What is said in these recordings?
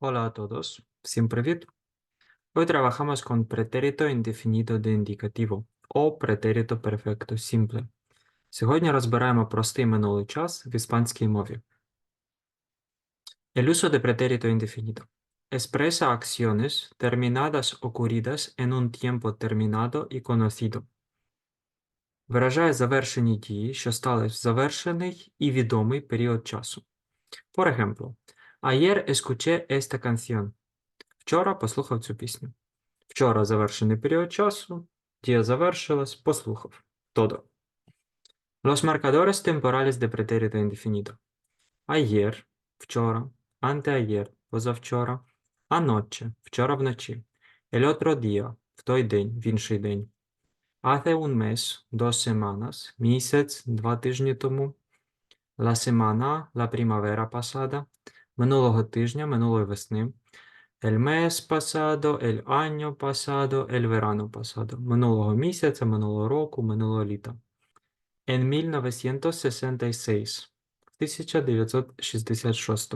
Hola a todos, всім привіт! Hoy trabajamos con pretérito indefinido de indicativo o pretérito perfecto simple. Сьогодні розбираємо простий минулий час в іспанській мові. El uso de pretérito indefinido. Expresa acciones terminadas ocurridas en un tiempo terminado y conocido. Виражає завершені дії, що стали в завершений і відомий період часу. Por ejemplo, ayer escuché esta canción. Вчора послухав цю пісню. Вчора завершений період часу, дія завершилась, послухав. Todo. Los marcadores temporales de pretérito indefinido. Ayer – вчора, anteayer – позавчора, в той день, в інший день. Hace un mes – dos semanas, два тижні тому, la semana – la primavera pasada, минулого тижня, минулої весни, El mes pasado, el año pasado, el verano pasado. Минулого місяця, минулого року, минулого літа. En 1966. В 1966.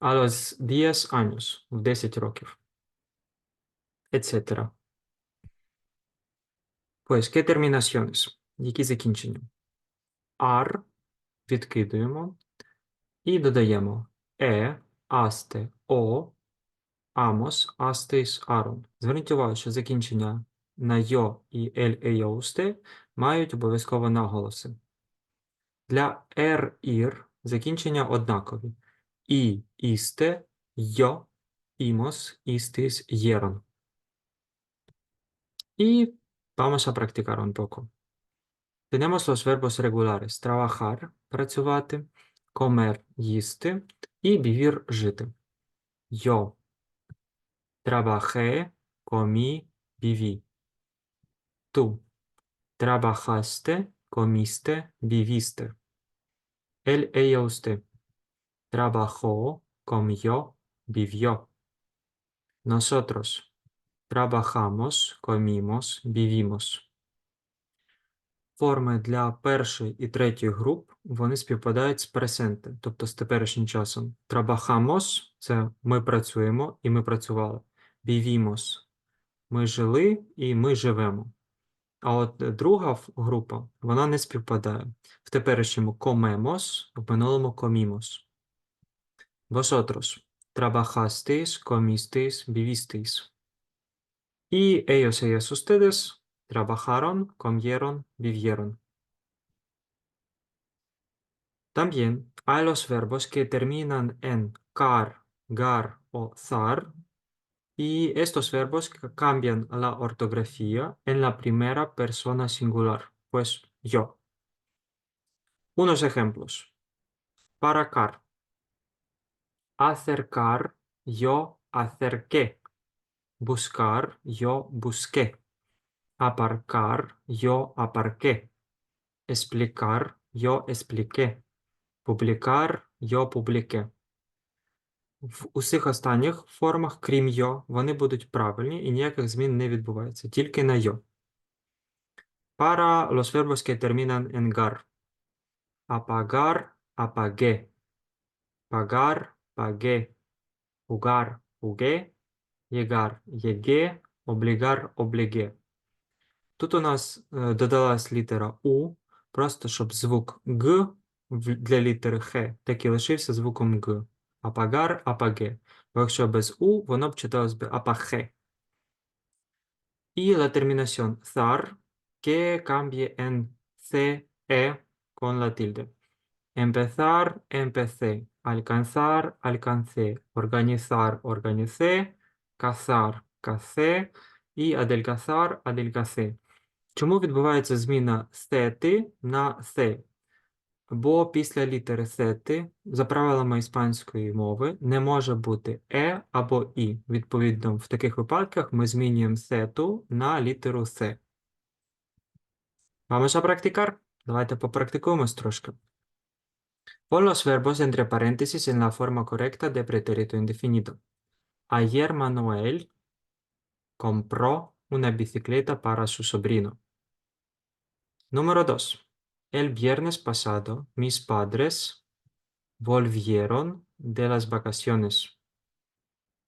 A los 10 años. В 10 років. Etc. Pues, ¿qué terminaciones? Які закінчення? Ar відкидуємо і додаємо e, aste, o, Amos, Asteis, Aron. Зверніть увагу, що закінчення на йо і ель ейоусте мають обов'язково наголоси. Для ер ір закінчення однакові. І істе, йо, імос, істис, єрон. І vamos a practicar un poco. Tenemos los. Trabajar – працювати, comer – їсти і vivir – жити. Trabajé, comí, viví. Tú. Trabajaste, comiste, viviste. Él, ella, usted. Trabajó, comió, vivió. Nosotros. Trabajamos, comimos, vivimos. Форми для першої і третьої груп вони співпадають з пресенте, тобто з теперішнім часом. Trabajamos – це ми працюємо і ми працювали. Vivimos – ми жили і ми живемо. А от друга група, вона не співпадає. В теперішньому comemos, в минулому trabajasteis, comisteis, vivisteis. Y ellos, ellas, ustedes trabajaron, comieron, vivieron. También hay los verbos que terminan en car, gar o zar, y estos verbos ca- cambian la ortografía en la primera persona singular, pues yo. Unos ejemplos. Para car. Acercar, yo acerqué. Buscar, yo busqué. Aparcar, yo aparqué. Explicar, yo expliqué. Публікар, йо публіке. В усіх останніх формах, крім йо, вони будуть правильні і ніяких змін не відбувається, тільки на йо. Para los verbos que terminan en gar. Apagar, apagué. Pagar, pagué. Jugar, jugué. Llegar, llegué. Obligar, obligué. Тут у нас е, додалась літера У, просто щоб звук Г для літери Х так і лишився звуком Г. Апагар, апаге. Бо якщо без У, воно б читалось би апахе. І la terminación zar, que cambie en C, E con la tilde. Empezar, empecé. Alcanzar, alcancé. Organizar, organicé. Cazar, cacé. І adelgazar, adelgacé. Чому відбувається зміна сети на се? Бо після літери сети, за правилами іспанської мови, не може бути е або і. Відповідно, в таких випадках ми змінюємо сету на літеру се. Vamos a practicar? Давайте попрактикуємось трошки. Pon los verbos entre paréntesis en la forma correcta de pretérito indefinido. Ayer Manuel compró una bicicleta para su sobrino. Número 2. El viernes pasado mis padres volvieron de las vacaciones.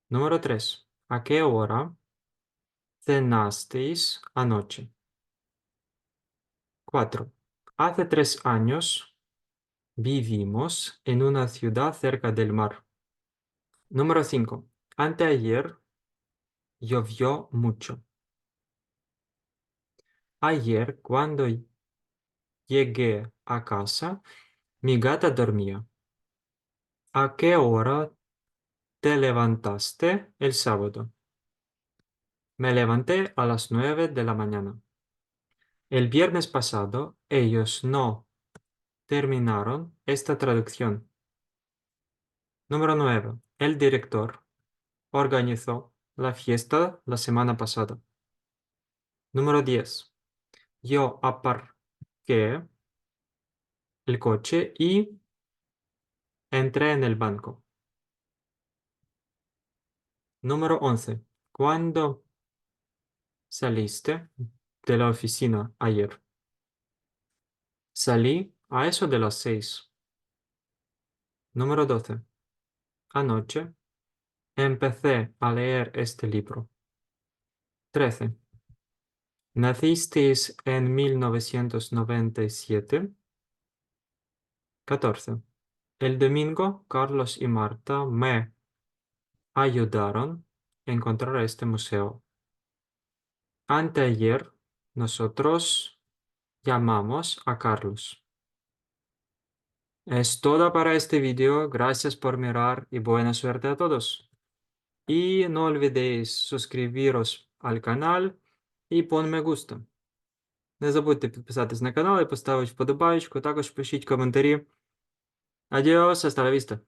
Número 3. ¿A qué hora cenasteis anoche? 4. Hace tres años vivimos en una ciudad cerca del mar. Número 5. Anteayer llovió mucho. Ayer, cuando llegué a casa, mi gata dormía. ¿A qué hora te levantaste el sábado? Me levanté a las nueve de la mañana. El viernes pasado ellos no terminaron esta traducción. Número 9. El director organizó la fiesta la semana pasada. Número 10. Yo aparqué el coche y entré en el banco. Número 11. ¿Cuándo saliste de la oficina ayer? Salí a eso de las seis. Número 12. Anoche empecé a leer este libro. 13. Nacisteis en 1997. 14. El domingo, Carlos y Marta me ayudaron a encontrar este museo. Anteayer, nosotros llamamos a Carlos. Es todo para este video. Gracias por mirar y buena suerte a todos. Y no olvidéis suscribiros al canal і пон густо. Не забудьте підписатись на канал і поставити вподобайку, також пишіть коментарі. Адіос, vista.